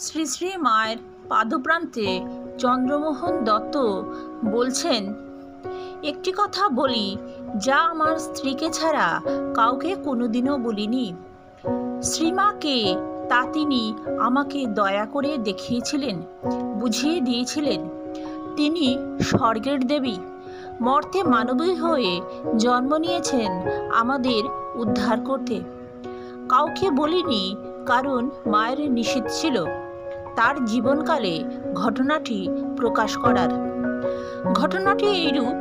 শ্রী শ্রী মায়ের পাদপ্রান্তে চন্দ্রমোহন দত্ত বলছেন, একটি কথা বলি, যা আমার স্ত্রীকে ছাড়া কাউকে কোনোদিনও বলিনি। শ্রীমাকে তা তিনি আমাকে দয়া করে দেখিয়েছিলেন, বুঝিয়ে দিয়েছিলেন। তিনি স্বর্গের দেবী, মর্তে মানবী হয়ে জন্ম নিয়েছেন আমাদের উদ্ধার করতে। কাউকে বলিনি কারণ মায়ের নিষেধ ছিল। তার জীবনকালে ঘটনাটি প্রকাশ করার। ঘটনাটি এইরূপ,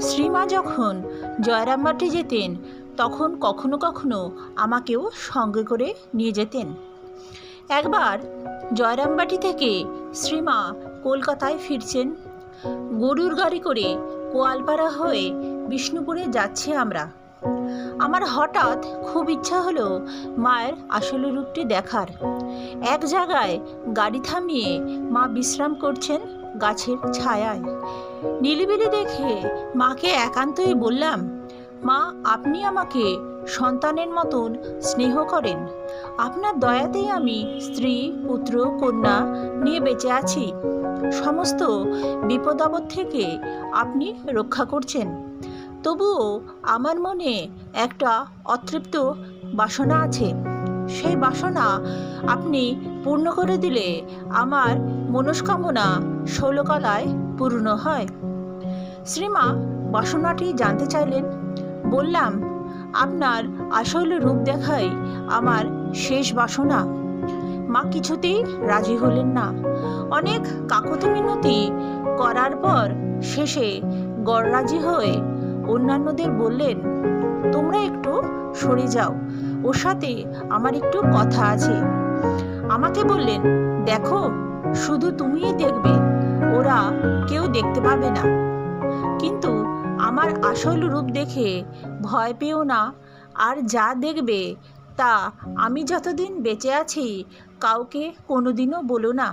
শ্রীমা যখন জয়রামবাটি যেতেন, তখন কখনো কখনো আমাকেও সঙ্গে করে নিয়ে যেতেন। একবার জয়রামবাটি থেকে শ্রীমা কলকাতায় ফিরছেন। গরুর গাড়ি করে কোয়ালপাড়া হয়ে বিষ্ণুপুরে যাচ্ছি আমরা। আমার হঠাৎ খুব ইচ্ছা হলো মায়ের আসল রূপটি দেখার। এক জায়গায় গাড়ি থামিয়ে মা বিশ্রাম করছেন গাছের ছায়ায়। নিলিবিলি দেখে মাকে একান্তই বললাম, মা, আপনি আমাকে সন্তানের মতন স্নেহ করেন। আপনার দয়াতেই আমি স্ত্রী, পুত্র, কন্যা নিয়ে বেঁচে আছি। সমস্ত বিপদ আপদ থেকে আপনি রক্ষা করছেন। তবুও আমার মনে একটা অতৃপ্ত বাসনা আছে। সেই বাসনা আপনি পূর্ণ করে দিলে আমার মনস্কামনা ষোলকলায় পূর্ণ হয়। শ্রীমা বাসনাটি জানতে চাইলেন। বললাম, আপনার আসল রূপ দেখাই আমার শেষ বাসনা মা কিছুতেই রাজি হলেন না। অনেক কাকতি মিনতি করার পর শেষে গড়রাজি হয়ে অন্যান্যদের বললেন, তোমরা একটু সরে যাও, ওর সাথে আমার একটু কথা আছে। আমাকে বললেন, দেখো, শুধু তুমিই দেখবে, ওরা কেউ দেখতে পাবে না। কিন্তু আমার আসল রূপ দেখে ভয় পেও না, আর যা দেখবে তা আমি যতদিন বেঁচে আছি, কাউকে কোনোদিনও বলো না।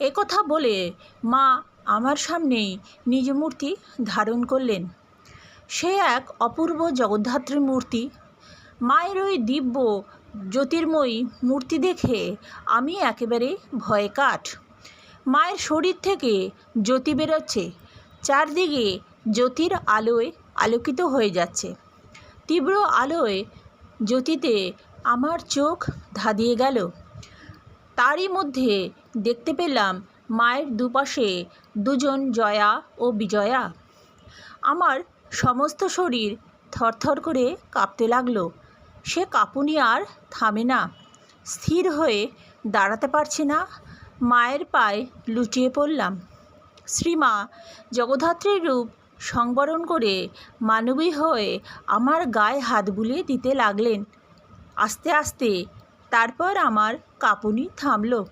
একথা বলে মা আমার সামনেই নিজ মূর্তি ধারণ করলেন। সে এক অপূর্ব জগদ্ধাত্রী মূর্তি। মায়ের ওই দিব্য জ্যোতির্ময়ী মূর্তি দেখে আমি একেবারে ভয়ে কাঠ। মায়ের শরীর থেকে জ্যোতি বেরোচ্ছে। চারদিকে জ্যোতির আলোয় আলোকিত হয়ে যাচ্ছে। তীব্র আলোয় জ্যোতিতে আমার চোখ ধাঁধিয়ে গেল। তারই মধ্যে দেখতে পেলাম মায়ের দুপাশে দুজন জয়া ও বিজয়া। আমার সমস্ত শরীর থরথর করে কাঁপতে লাগল। সে কাঁপুনি আর থামে না। স্থির হয়ে দাঁড়াতে পারছি না। মায়ের পায়ে লুটিয়ে পড়লাম। শ্রীমা জগদ্ধাত্রীর রূপ সংবরণ করে মানবী হয়ে আমার গায়ে হাত বুলিয়ে দিতে লাগলেন। আস্তে আস্তে তারপর আমার কাঁপুনি থামলো।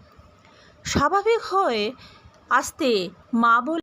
স্বাভাবিক হয়ে আসতে মা বল